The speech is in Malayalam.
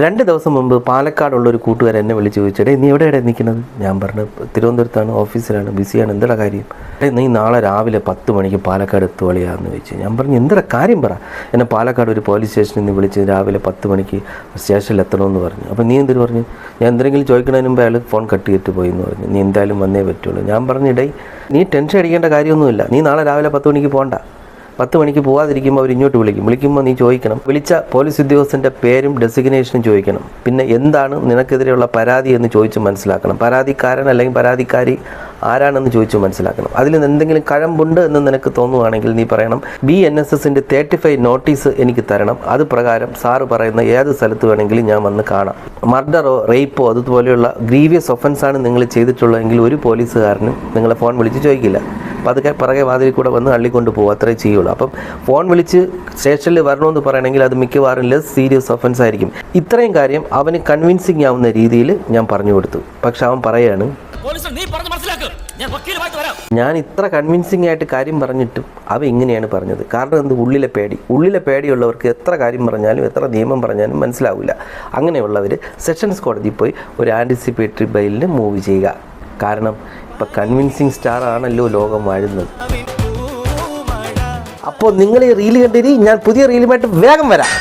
രണ്ട് ദിവസം മുമ്പ് പാലക്കാടുള്ള ഒരു കൂട്ടുകാരൻ എന്നെ വിളിച്ച് ചോദിച്ചേടെ നീ എവിടെയാണ് നിൽക്കുന്നത്? ഞാൻ പറഞ്ഞു തിരുവനന്തപുരത്താണ് ഓഫീസിലാണ് ബിസിയാണ് എന്താ കാര്യം? നീ നാളെ രാവിലെ പത്ത് മണിക്ക് പാലക്കാട് എത്തുവളിയാന്ന് ചോദിച്ചു. ഞാൻ പറഞ്ഞു എന്താ കാര്യം പറ? എന്നെ പാലക്കാട് ഒരു പോലീസ് സ്റ്റേഷനിൽ നിന്ന് വിളിച്ച് രാവിലെ പത്ത് മണിക്ക് സ്റ്റേഷനിൽ എത്തണമെന്ന് പറഞ്ഞു. അപ്പോൾ നീ എന്തിനു പറഞ്ഞു? ഞാൻ എന്തെങ്കിലും ചോദിക്കണതിന് മുമ്പ് അയാൾ ഫോൺ കട്ട് ചെയ്തിട്ട് പോയി എന്ന് പറഞ്ഞു. നീ എന്തായാലും വന്നേ പറ്റുള്ളൂ. ഞാൻ പറഞ്ഞു നീ ടെൻഷൻ അടിക്കേണ്ട കാര്യമൊന്നുമില്ല. നീ നാളെ രാവിലെ പത്ത് മണിക്ക് പോകണ്ട പത്ത് മണിക്ക് പോകാതിരിക്കുമ്പോൾ അവർ ഇങ്ങോട്ട് വിളിക്കും. വിളിക്കുമ്പോൾ നീ ചോദിക്കണം. വിളിച്ച പോലീസ് ഉദ്യോഗസ്ഥന്റെ പേരും ഡെസിഗ്നേഷനും ചോദിക്കണം. പിന്നെ എന്താണ് നിനക്കെതിരെയുള്ള പരാതി എന്ന് ചോദിച്ച് മനസ്സിലാക്കണം. പരാതിക്കാരൻ അല്ലെങ്കിൽ പരാതിക്കാരി ആരാണെന്ന് ചോദിച്ച് മനസ്സിലാക്കണം. അതിൽ നിന്ന് എന്തെങ്കിലും കഴമ്പുണ്ട് എന്ന് നിനക്ക് തോന്നുവാണെങ്കിൽ നീ പറയണം ബി എൻ എസ് എസിന്റെ തേർട്ടി ഫൈവ് നോട്ടീസ് എനിക്ക് തരണം. അത് പ്രകാരം സാറ് പറയുന്ന ഏത് സ്ഥലത്ത് വേണമെങ്കിലും ഞാൻ വന്ന് കാണാം. മർഡറോ റേപ്പോ അതുപോലെയുള്ള ഗ്രീവിയസ് ഒഫൻസാണ് നിങ്ങൾ ചെയ്തിട്ടുള്ളതെങ്കിൽ ഒരു പോലീസുകാരനും നിങ്ങളെ ഫോൺ വിളിച്ച് ചോദിക്കില്ല. പതുക്കെ പിറകെ വാതിലിൽ കൂടെ വന്ന് അള്ളിക്കൊണ്ട് പോകും. അത്രേ ചെയ്യുള്ളൂ. അപ്പം ഫോൺ വിളിച്ച് സ്റ്റേഷനിൽ വരണമെന്ന് പറയണമെങ്കിൽ അത് മിക്കവാറും ലെസ് സീരിയസ് ഒഫൻസ് ആയിരിക്കും. ഇത്രയും കാര്യം അവന് കൺവിൻസിങ് ആവുന്ന രീതിയിൽ ഞാൻ പറഞ്ഞു കൊടുത്തു. പക്ഷെ അവൻ പറയാണ് ഞാൻ ഇത്ര കൺവിൻസിങ് ആയിട്ട് കാര്യം പറഞ്ഞിട്ടും അവ ഇങ്ങനെയാണ് പറഞ്ഞത്. കാരണം എന്ത്? ഉള്ളിലെ പേടി. ഉള്ളിലെ പേടിയുള്ളവർക്ക് എത്ര കാര്യം പറഞ്ഞാലും എത്ര നിയമം പറഞ്ഞാലും മനസ്സിലാവില്ല. അങ്ങനെയുള്ളവർ സെഷൻസ് കോടതിയിൽ പോയി ഒരു ആന്റിസിപ്പേറ്ററി ബെയിലിന് മൂവ് ചെയ്യുക. കാരണം ഇപ്പം കൺവിൻസിങ് സ്റ്റാർ ആണല്ലോ ലോകം വാഴുന്നത്. അപ്പോൾ നിങ്ങൾ ഈ റീൽ കണ്ടിരി ഞാൻ പുതിയ റീലുമായിട്ട് വേഗം വരാം.